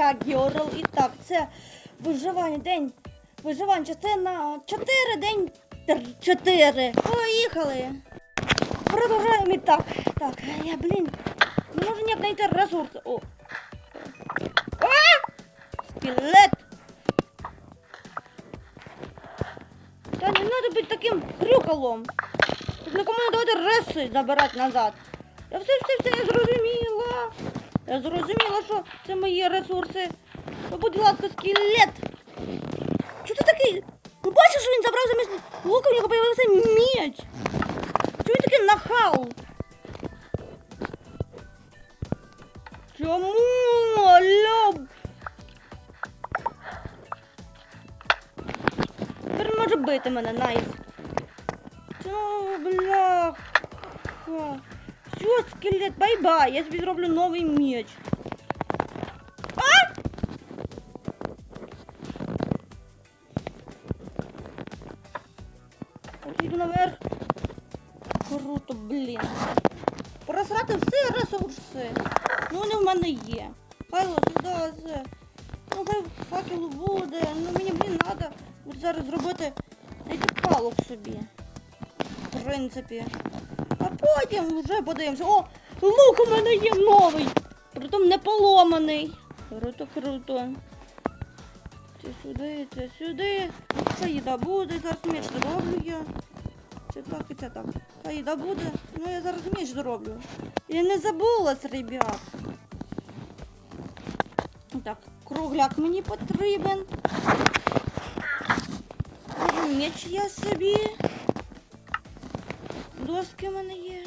Сига Гьорл. І так, це виживання, день. Виживання, частина 4, день 4. Поїхали. Продовжаємо і так. Так, я, блін, не можу ніяк знайти ресурси. О. А! Скелет. Та не треба бути таким. Тут нікому не давати реси забирати назад. Я все, все, все, зрозуміла. Я зрозуміла, що це мої ресурси. Будь ласка, скелет. Що ти такий? Ви бачиш, він забрав замість лука, в нього появився меч. Чого він такий нахал? Чому? Алло? Тепер може бити мене, найс. Чому, бляха? Все, скелет, бай-бай. Я собі зроблю новий меч. А! Так, наверх. Круто, блін. Просрати всі ресурси. Ну, вони в мене є. Хайло, сюди, це. Ну, хай факел буде. Ну, мені, блін, треба зараз зробити палок собі. В принципі. Потім вже подивимося. О, лук у мене є новий. Притом не поломаний. Круто, круто. Це сюди, це сюди. Хай їда буде, зараз меч зроблю я. Це так і це так. Хай їда буде. Ну я зараз меч зроблю. Я не забулась, ребят. Так, кругляк мені потрібен. Меч я собі. Доски в мене є.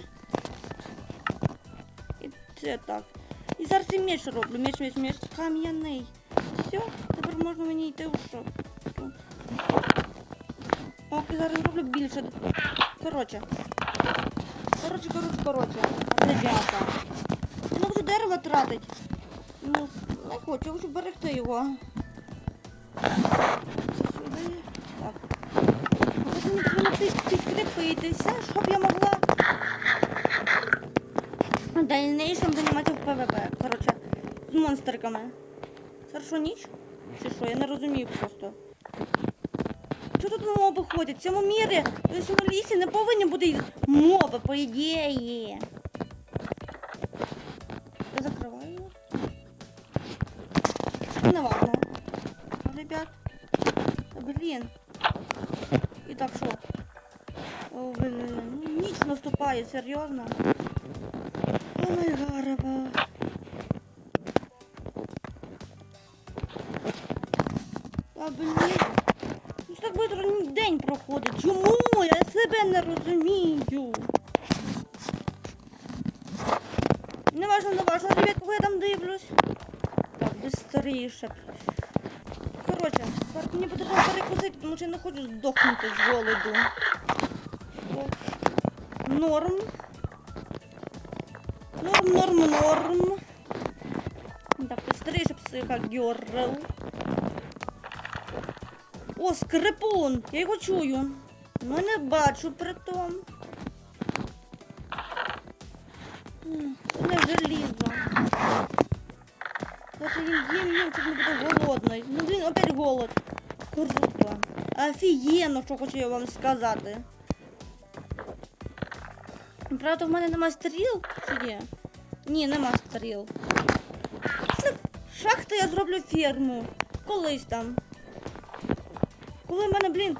І це так. І зараз і меч роблю. Меч, меч, меч кам'яний. Все, тепер можна мені йти у шоп. Окей, зараз зроблю більше. Коротше. Коротше, коротше, коротше. Я не хочу дерево тратити. Ну, не хочу, я хочу берегти його. Сюди. Так. Потім мені під- підкріпитися, щоб я могла в дальнейшем займатися в ПВП. Коротше, з монстриками. Хорошо ніч? Чи що? Я не розумію просто. Що тут моби ходять? В цьому мірі, в цьому лісі не повинні бути моби, по ідеї. Серйозно. О, май гарба. Та блін. Ну так швидко день проходить. Чому? Я себе не розумію. Не важно, не важно, ребят, кого я там дивлюсь. Так, быстріше. Коротше, мені потрібно перекусити, тому що я не хочу здохнути з голоду. Норм. Норм, норм, норм. Так, быстріше психа герл. О, скрипун! Я його чую. Ну не бачу при том. Не желізо. Даже їм їм, щоб не бути голодний. Ну блін, опять голод. Круто. Офігенно, що хочу я вам сказати. Правда, в мене нема стріл, чи є? Ні, нема стріл. Шахти я зроблю ферму. Колись там. Коли в мене, блін,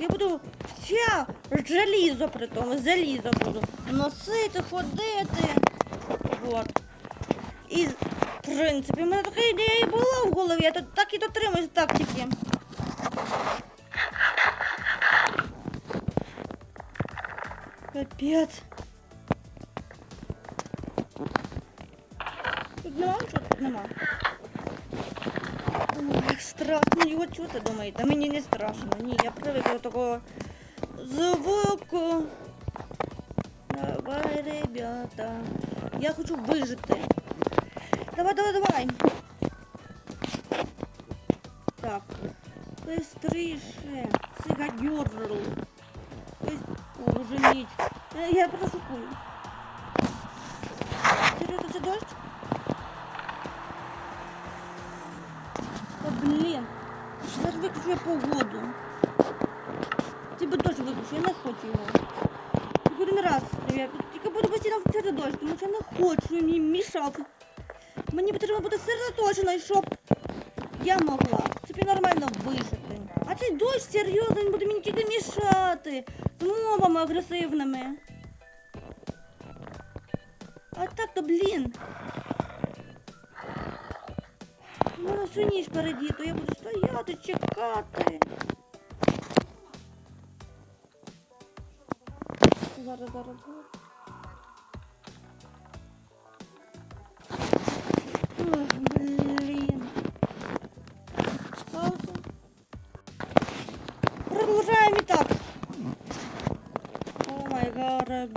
я буду вся желізо при тому, залізо буду носити, ходити. Вот. І, в принципі, в мене така ідея і була в голові, я тут так і дотримуюсь тактики. Капець. нема. Ой, як страшно його чути, думаєте? Мені не страшно. Ні, я привикла до такого звуку. Давай, ребята. Я хочу вижити. Давай, давай, давай. Так. Быстріше. Сигадьорл. О, вже ніч. Е, Я прошукую. Серйозно, це дощ? Блін. Зараз виключу погоду. Ти би теж виключу, я не хочу його. Тільки один раз, я тільки буду постійно включати дощ, тому що я не хочу мені мішав. Мені потрібно бути сосредоточено, щоб я могла собі нормально вижити. А цей дощ серйозно він буде мені тільки мішати. З мовами агресивними. А так то, блін. всю ніч впереді, то я буду стояти, чекати. Зараз, зараз, зараз. Ох, блін. Пауза. Продолжаем и так. О май гад,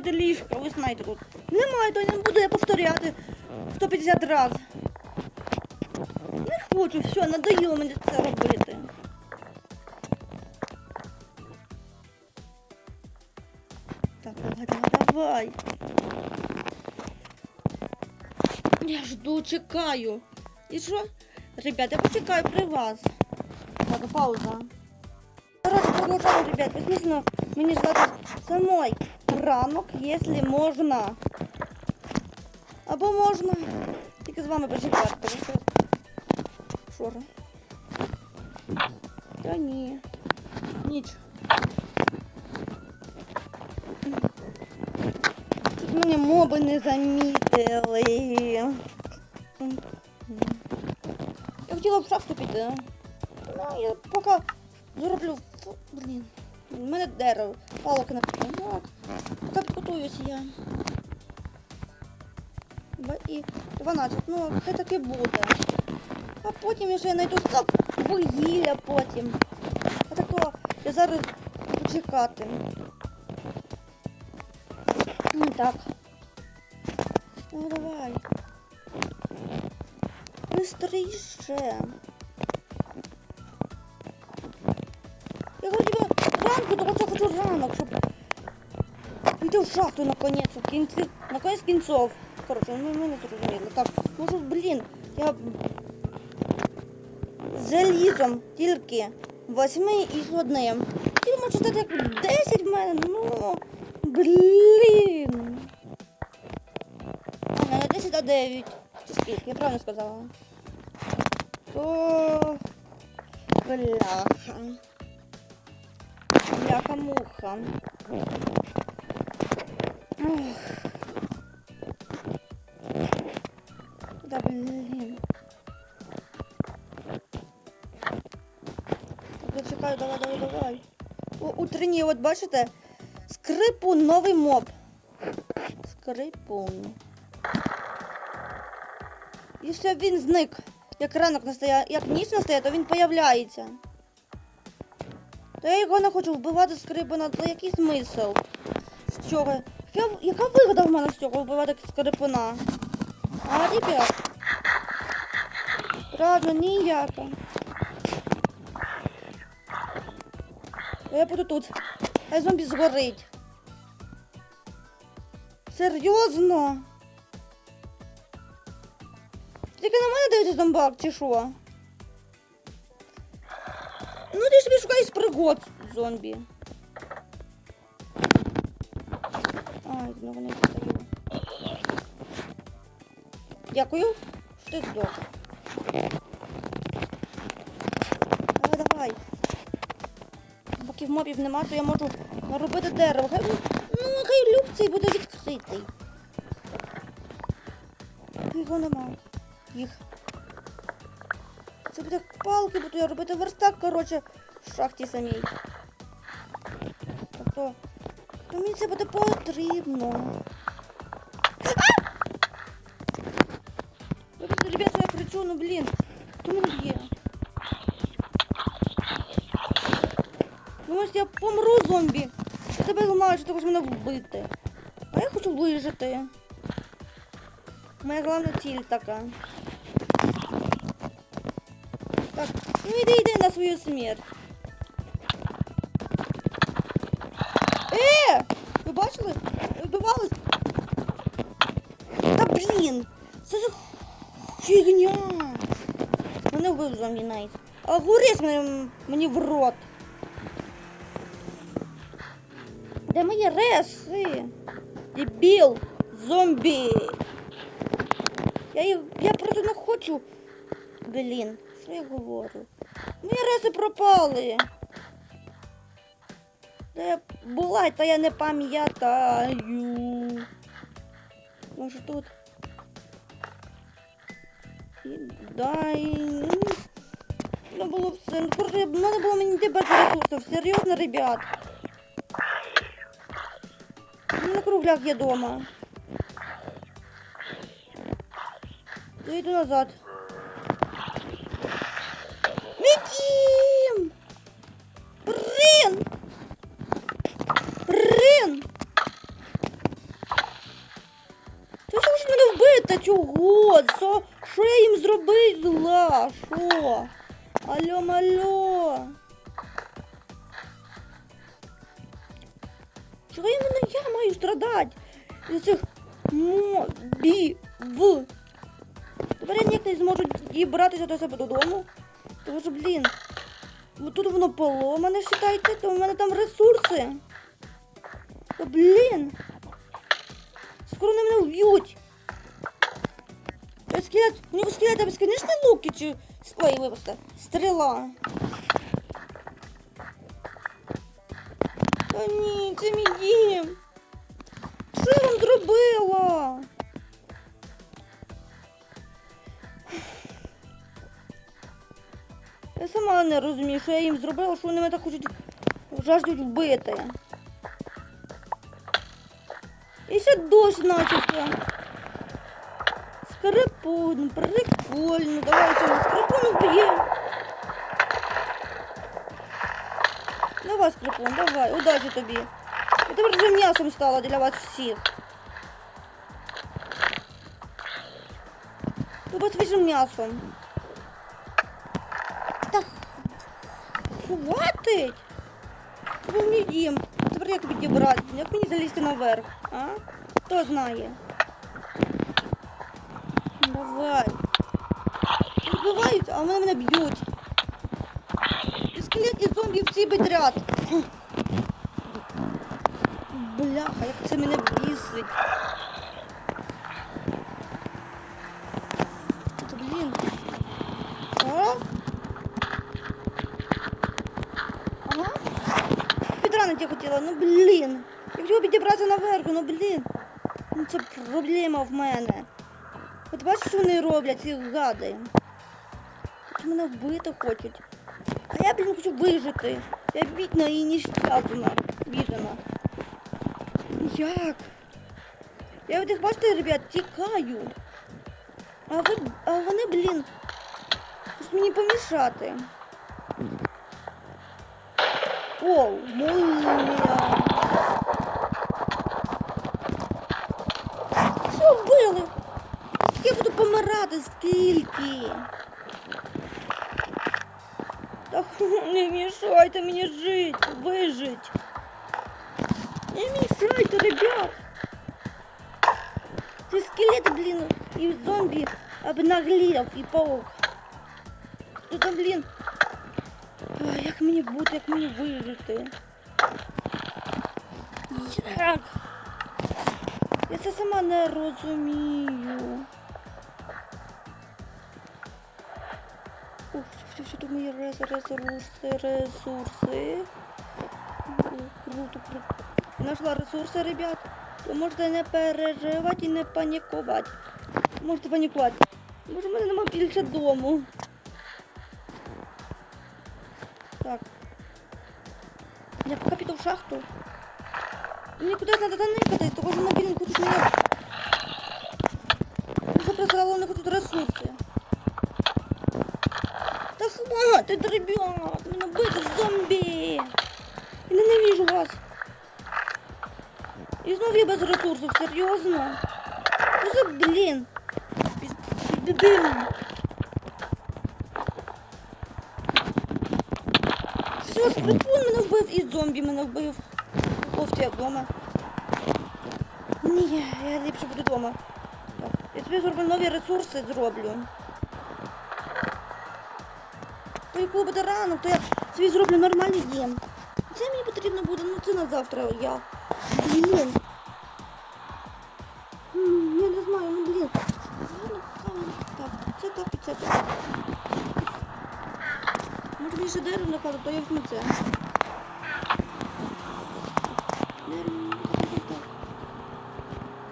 робити ліжка, ви знаєте тут. Немає, то не буду я повторяти 150 разів. Не хочу, все, надоїло мені це робити. Так, давай, давай, давай. Я жду, чекаю. І що? Ребят, я почекаю при вас. Так, пауза. Короче, продолжаем, ребят. Мені ждати самой ранок, якщо можна. Або можна. Тільки з вами почекати. Шора. Та ні. Ніч. Тут мене моби не замітили. Я хотіла в шахту піти. Ну, я поки зроблю. Блін. У мене дерево. Палок не Так. Поки я. І 12. Ну, хай таки буде. А потім я ще знайду вугілля потім. А так то я зараз почекати. Ну так. Ну давай. Быстріше. Я говорю ранку, тому що хочу ранок, щоб піти в шахту наконець, в кінці, наконець кінцов. Коротше, ну ми не зрозуміли. Так, може, блін, я залізом тільки восьми і одним. Ти можеш стати як 10 в мене, ну, блін. А, не 10, а 9. Чи скільки? Я правильно сказала. О, бляха. Бляха-муха. Да блин. Я чекаю, давай, давай, давай. О, утренній, от бачите? Скрипун, новий моб. Скрипун. Все, він зник. Як ранок настає, як ніч настає, то він появляється. Та я його не хочу вбивати скрипуна, то який смисл? З чого? Яка, яка вигода в мене з цього вбивати скрипуна? А, ребят? Правда, ніяка. Я буду тут. Хай зомбі згорить. Серйозно? Тільки на мене дивиться зомбак, чи що? Ну ти собі шукаєш пригод, зомбі. Знову не дістаю. Дякую, що ти здох. Давай, давай. Поки мобів нема, то я можу наробити дерево. Хай, ну, хай люк цей буде відкритий. Його нема. Їх. Це буде палки, буду я робити верстак, коротше, в шахті самій. Тобто, то мені це буде потрібно. А! Вибачте, ребята, я кричу, ну блін, то мене є. Ну ось я помру зомбі. Я тебе знаю, що ти хочеш мене вбити. А я хочу вижити. Моя головна ціль така. Так, ну іди йди на свою смерть. Блін! Це за фігня! Мене вбив зомбі. А горись мені, мені в рот. Де мої реси? Дебіл! Зомбі! Я, їх- я просто не хочу. Блін, що я говорю? Мої реси пропали. Де була, та я не пам'ятаю. Може тут. Дай. Ну було все. Мене було мені без ресурсів. Серйозно, ребят. Ну, На кругляк є дома. Я йду назад. Медім! Блин! Блин! Ти ж мене вбити? Чого? Що, що я їм зробила? Що? Алло, мало. Чого іменно я маю страдати? Із цих мобів. Тепер я ніяк не зможу дібратися до себе додому. Тому що, блін, тут воно поломане, вважайте, то в мене там ресурси. Та, блін. Скоро вони мене вб'ють. Скелет, у нього скелета безконечні луки чи... Ой, вибачте, стріла. Та ні, це мій дім. Що я вам зробила? Я сама не розумію, що я їм зробила, що вони мене так хочуть жаждуть вбити. І ще дощ начався. Скрипун, прикольно, давай цього скрипун вб'ємо. Давай, скрипун, давай, удачі тобі. Я тепер вже м'ясом стала для вас всіх. Тобто свіжим м'ясом. Та хватить! Це був мій. Тепер як підібрати? Як мені залізти наверх? А? Хто знає? Давай. Вбивають, а вони мене б'ють. І скелет і зомбі всі бедрят. Бляха, як це мене бісить. Блін. А? Ага. Підранити я хотіла, ну блін. Я хотіла підібратися наверх, ну блін. Ну це проблема в мене. От бачиш, що вони роблять, ці гади. От мене вбити хочуть. А я, блін, хочу вижити. Я бідна і нещасна. Бідна. Як? Я от їх, бачите, ребят, тікаю. А, ви, а вони, блін, хочуть мені помішати. Оу, молния. Що вбили? Буду скільки. Та не мішайте мені жити, вижить. Не мішайте, ребят. Це скелет, блін, і зомбі обнаглів, і паук. Тут, там, блін. Ой, як мені бути, як мені вижити? Як? Я це сама не розумію. Тут ресурси, ресурси. Круто, круто. Нашла ресурси, ребят. Можете не переживати і не панікувати. Можете панікувати. Може, в мене немає більше дому. Так. Я поки піду в шахту. Мені кудись треба заникати, тому що на білін хочуть мене. Вже просрало, вони хочуть ресурси. Та хватить, ребят, мене бити зомбі. Я ненавижу вас. І знов я без ресурсів, серйозно? Ну за блін. Дебіл. Все, скрипун мене вбив і зомбі мене вбив. Кофті я вдома. Ні, я ліпше буду вдома. Я тобі зроблю нові ресурси зроблю. Коли буде рано, то я собі зроблю нормальний дім. Це мені потрібно буде, ну це на завтра я. Блін. Я не знаю, ну блін. Так, це так і це так. Може мені ще дерево нападу, то я не це. Дерево, так, так.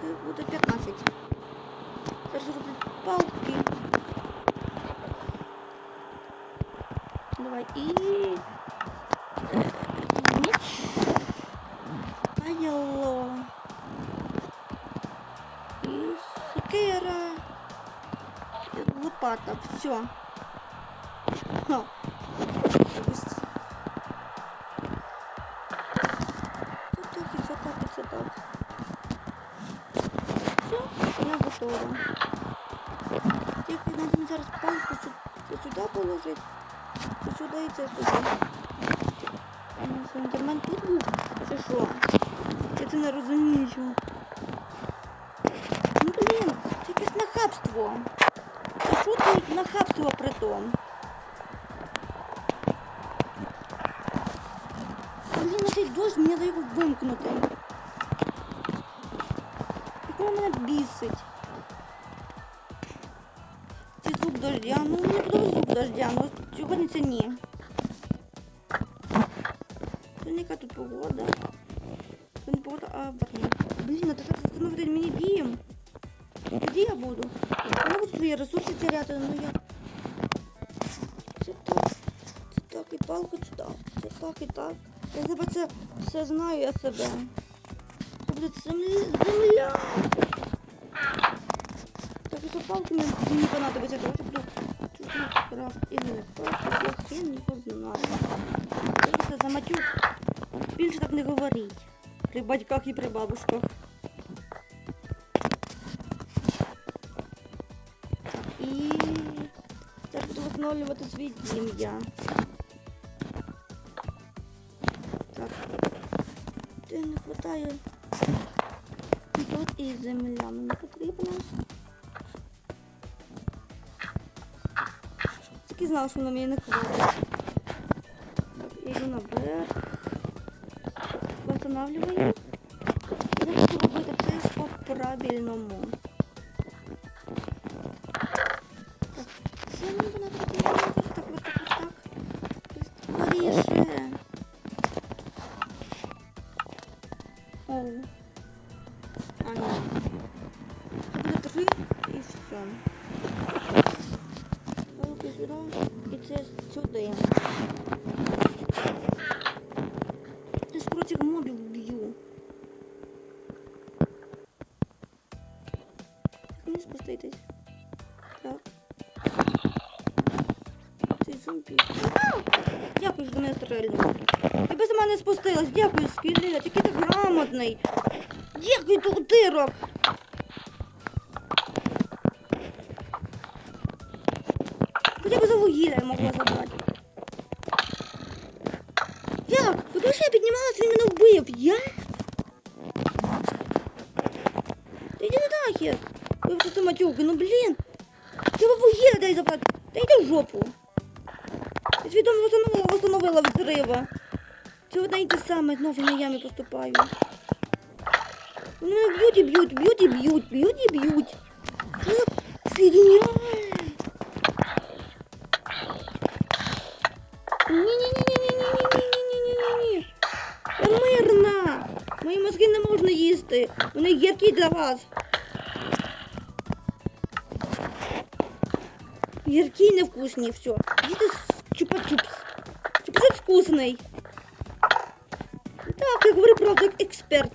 Хай буде 15. Зараз зроблю палки. Давай і... Ніч. Айоло. І сокира. І лопата. Все. Ха. І це так. Все, вона готова. Тільки треба зараз палку сюди положити. Сюди і це сюди. Інтернет тут був. Це що? Я це не розумію. Ну блін, це якесь нахабство. Це що це як нахабство при тому? Блін, на цей дощ мені треба його вимкнути. Як воно мене бісить. Цей звук дождя, ну мені подобається звук дождя, ну сьогодні це ні. Сьогодні тут погода? Сьогодні погода, а блін. Блін, а так встановити мені дім. Тоді я буду. Я буду свої ресурси теряти, ну я. Це так. Це так і палку сюди. Це так і так. Я себе це все знаю, я себе. Це буде земля. Так, і палки мені понадобиться. Давайте буду чуть крафт і не крафт, я хрен його знаю. Дивіться, за матюк. Більше так не говоріть. При батьках і при бабушках. Встановлювати свій дім я. Так. Де не хватає. Тут і земля мені потрібна. Тільки знав, що вона мені не хватить. Так, іду наверх. І зараз буду робити все по-правильному. Так, Скелет. Який ти грамотний. Дякую, ти утирок. Хоча б за вугілля я могла забрати. Як? Куди ж я піднімалась, він мене вбив? Я? Та йди нахер. Ви вже це матюки, ну блін. Треба вугілля дай забрати. Та йди в жопу. Я свідомо восстановила, восстановила від зрива. Це одна і те саме, знову на ямі поступаю. Вони б'ють і б'ють, б'ють і б'ють, б'ють і б'ють. За фігня? Ні-ні-ні-ні-ні-ні-ні-ні-ні-ні-ні. Я мирна. Мої мозги не можна їсти. Вони гіркі для вас. Гіркі і невкусні, все. Їсти чупа-чупс. Чупа-чупс вкусний. Так, я говорю правда, як експерт.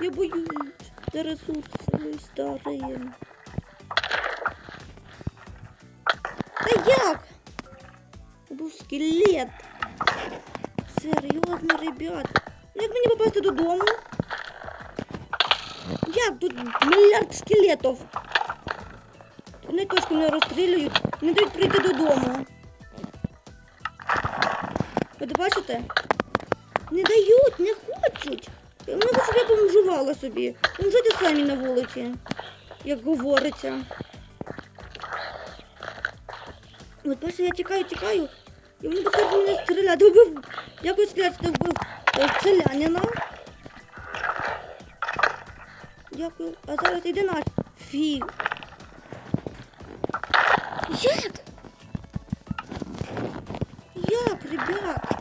Я боюсь. Це ресурси старі. Та як? Був скелет. Серйозно, ребят. Як мені попасти додому? Як тут мільярд скелетів? Вони точно не розстрілюють, не дають прийти додому. Ви бачите? Не дають, не хочуть. Мені би, щоб я помжувала собі. Помжуйте самі на вулиці, як говориться. От перше я тікаю, тікаю, і вони почали мене стріляти. Вбив, якось стріляти, ти вбив е, селянина. Дякую. А зараз іди на фіг. Як? Як, ребят?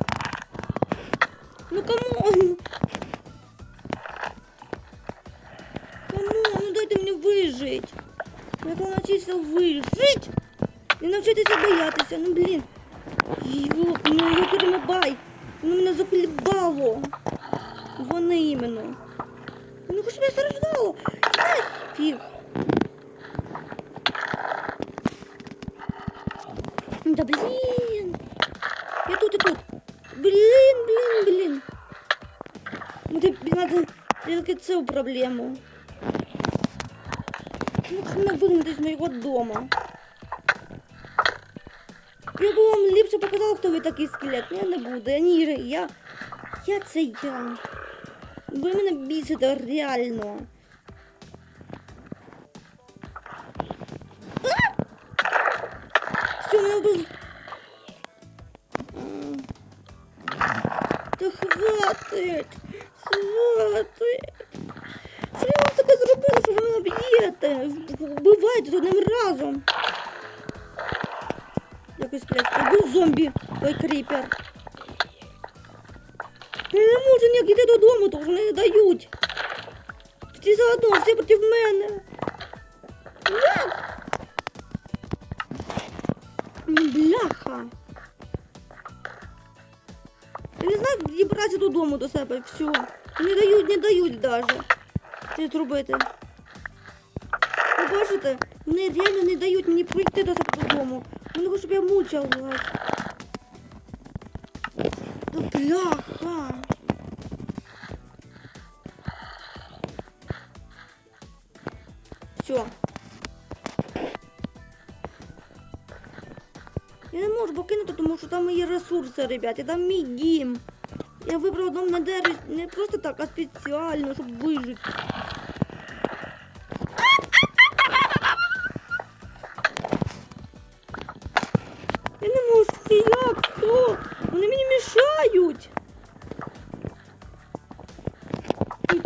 Ну камон! Камон, ну дайте мені вижить. Я то навчився вижить. І навчитися боятися. Ну блін. Йоп, ну я бай. Ну мене заколебало. Вони іменно. Ну хоч мене страждало. Фіг. Да блин! Цю проблему. Не вигнати з моєго дома. Я б вам ліпше показала, хто ви такий скелет. Я не буду. Я ні, я. Я це я. Ви мене бісите реально. Кріпер. Я не можу ніяк йти додому, тому що не дають. Всі заодно, всі проти мене. Ну, Бляха. Я не знаю, як дібратися додому до себе. Все. Не дають, не дають даже. Що зробити? Ви бачите, вони реально не дають мені прийти до себе додому. Вони хочуть, щоб я мучилась. Бляха. Все. Я не можу покинути, тому що там є ресурси, ребят, і там мій дім. Я вибрав дом на дереві не просто так, а спеціально, щоб вижити.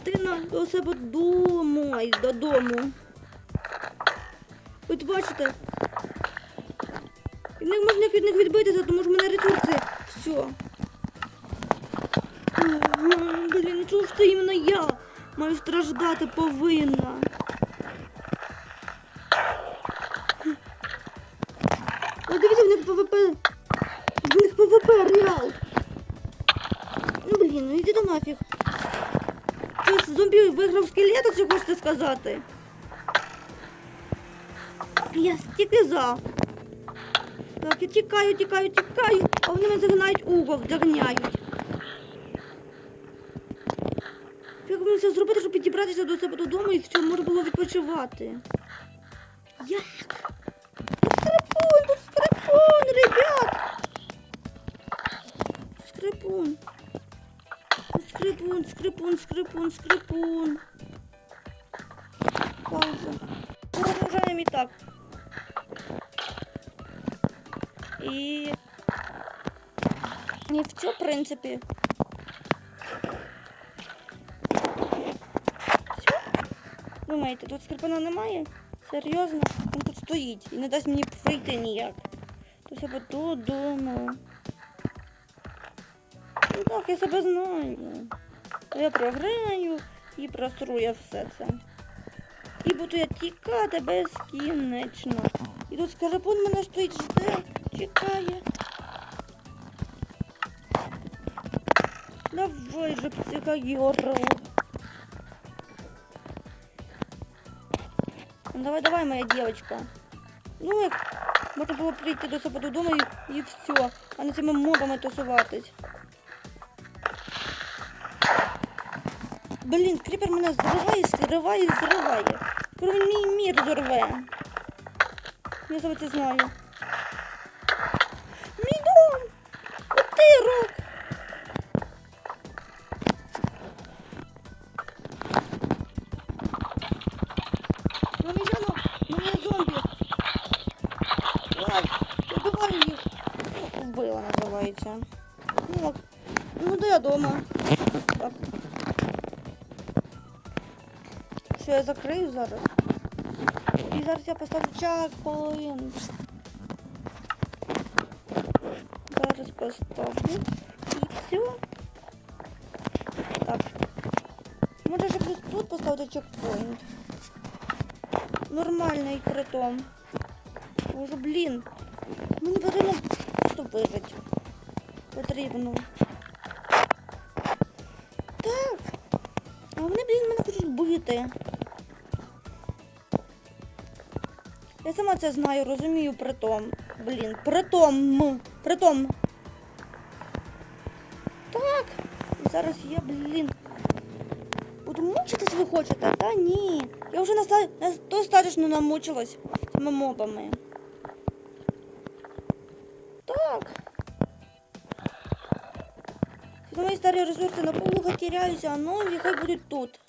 Йти на до себе додому, і додому. От бачите, не можна від них відбитися, тому що в мене ресурси. Все. Блін, чого ж це іменно я маю страждати повинна. Що хочете сказати? Я стільки за. Так, я тікаю, тікаю, тікаю, а вони мене загинають угол, загоняють. Як мені це зробити, щоб підібратися до себе додому і щоб можна було відпочивати? Як? Скрипун, тут скрипун, ребят! Скрипун. Скрипун, скрипун, скрипун, скрипун. Пауза. Продовжаємо і так. І... І все, в принципі. Все? Думаєте, тут скрипана немає? Серйозно? Він тут стоїть і не дасть мені прийти ніяк. То себе додому. Ну так, я себе знаю. Я програю і просру все це. Буду я тікати безкінечно. І тут скарапун мене стоїть, жде, чекає. Давай же, психогерл. Ну, Давай, давай, моя девочка. Ну, як можна було прийти до себе додому і, і все, а не цими модами тусуватись. Блін, кріпер мене зриває, зриває, зриває. Він мій мір зорве. Я за це знаю. Що я закрию зараз? І зараз я поставлю чекпоінт. Зараз поставлю. І все. Так. Може ще плюс тут поставити чекпоінт. Нормальний притом. Боже, блін. Мені потрібно просто вижити. Потрібно. Так. А вони, блін, мене хочуть бити. Я сама це знаю, розумію притом. Блін, притом. Притом. Так. Зараз я, блін. Буду мучитись ви хочете? Та ні. Я вже наста... на- достатньо намучилась цими мобами. Так. Мої старі ресурси на полуха теряюся, а нові хай будуть тут.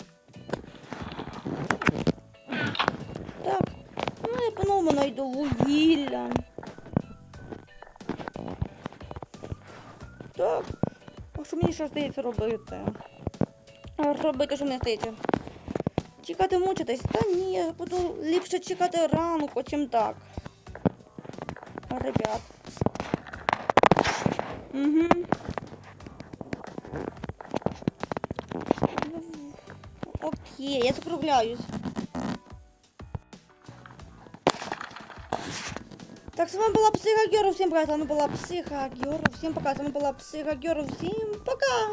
Знайду вугілля. Так. А що мені ще здається робити? Робити, що мені здається? Чекати мучитись? Та ні, я буду ліпше чекати ранку, чим так. Ребят. Угу. Окей, я закругляюсь. Так, с вами была Психогеру, всем пока, с вами была Психогеру, всем пока, с вами была Психогеру, всем пока.